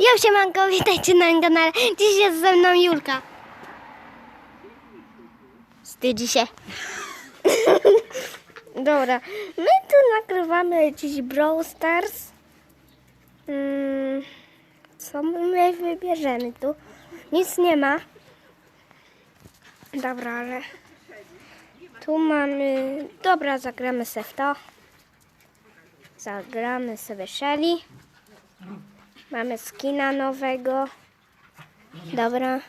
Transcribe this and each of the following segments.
Jo, siemanko, witajcie na moim kanale. Dziś jest ze mną Julka. Wstydzi się. Dobra, my tu nagrywamy dziś Brawl Stars. Mm, co my wybierzemy tu? Nic nie ma. Dobra, ale tu mamy... Dobra, zagramy sobie w to. Zagramy sobie Shelly. Mamy skina nowego. Dobra.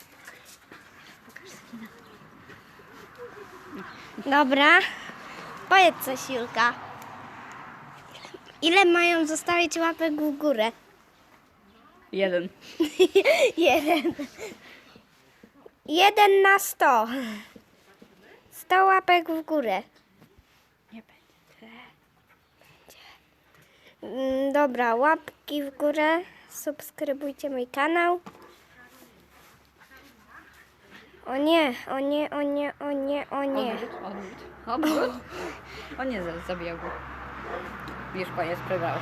Dobra. Powiedz coś, Julka. Ile mają zostawić łapek w górę? Jeden. Jeden. Jeden na sto. Sto łapek w górę. Nie będzie. Mm, Dobra, łapki w górę. Subskrybujcie mój kanał. O nie, o nie, o nie, o nie, o nie. Odwrót, odwrót. Odwrót. O nie, za- zabijał go. Już koniec, przegrałeś.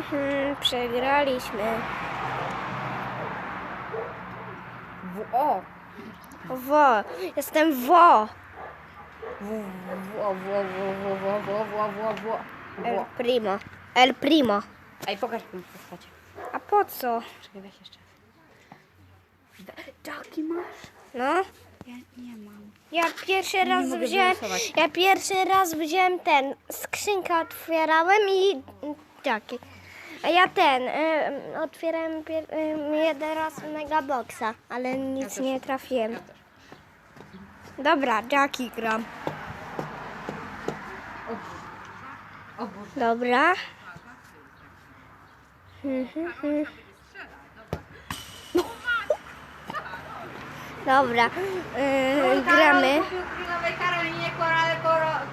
Przegraliśmy. W, o! Wo, jestem wo. W, w, o, w, w, w, w, w, w, w, w, El primo. El primo. Ej, pokaż mi postacie. A po co? Czekaj, weź jeszcze. Jaki masz? No. Ja nie mam. Ja pierwszy raz mogę wziąłem. wylosować. Ja pierwszy raz wziąłem ten. Skrzynkę otwierałem i taki. A ja ten. Y, otwierałem pier, y, jeden raz megaboxa, ale nic nie trafiłem. Dobra, Jackie gram. Dobra. Dobra, yy, gramy. Karolinie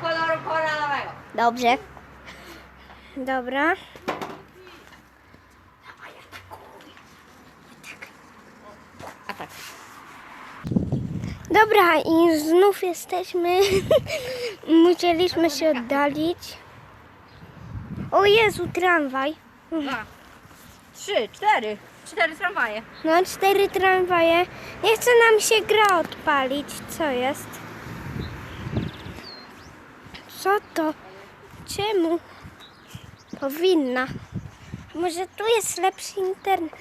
koloru koralowego. Dobrze. Dobra. Dobra, i znów jesteśmy. Musieliśmy się oddalić. O Jezu, tramwaj. Dwa. Trzy, cztery. Cztery tramwaje. No, cztery tramwaje. Nie chce nam się gra odpalić. Co jest? Co to? Czemu? Powinna. Może tu jest lepszy internet?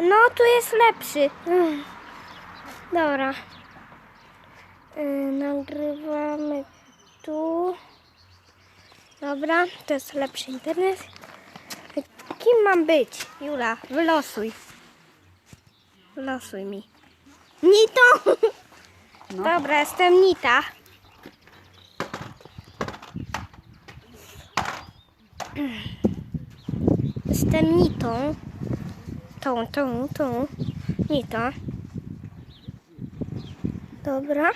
No, tu jest lepszy. Ech. Dobra. Yy, nagrywamy tu. Dobra, to jest lepszy internet. Kim mam być? Jula, wylosuj. Wylosuj mi. Nito! No. Dobra, jestem Nita. Jestem Nitą. Tą, tą, tą. Nita. Dobra.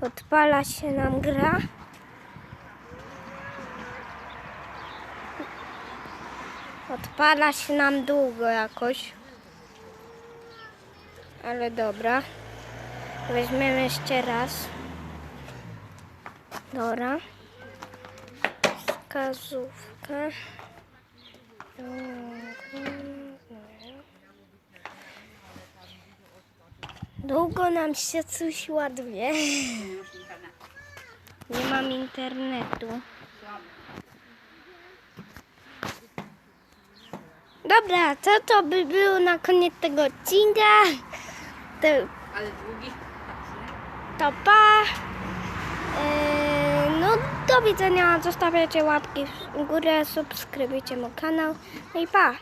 Odpala się nam gra. Odpala się nam długo jakoś. Ale dobra. Weźmiemy jeszcze raz. Dobra. Wskazówkę. Długo nam się coś ładuje. Nie mam internetu. Dobra, to to by było na koniec tego odcinka. To Ale długi. to pa. Yy, no do widzenia. Zostawiajcie łapki w górę, subskrybujcie mój kanał. No i pa.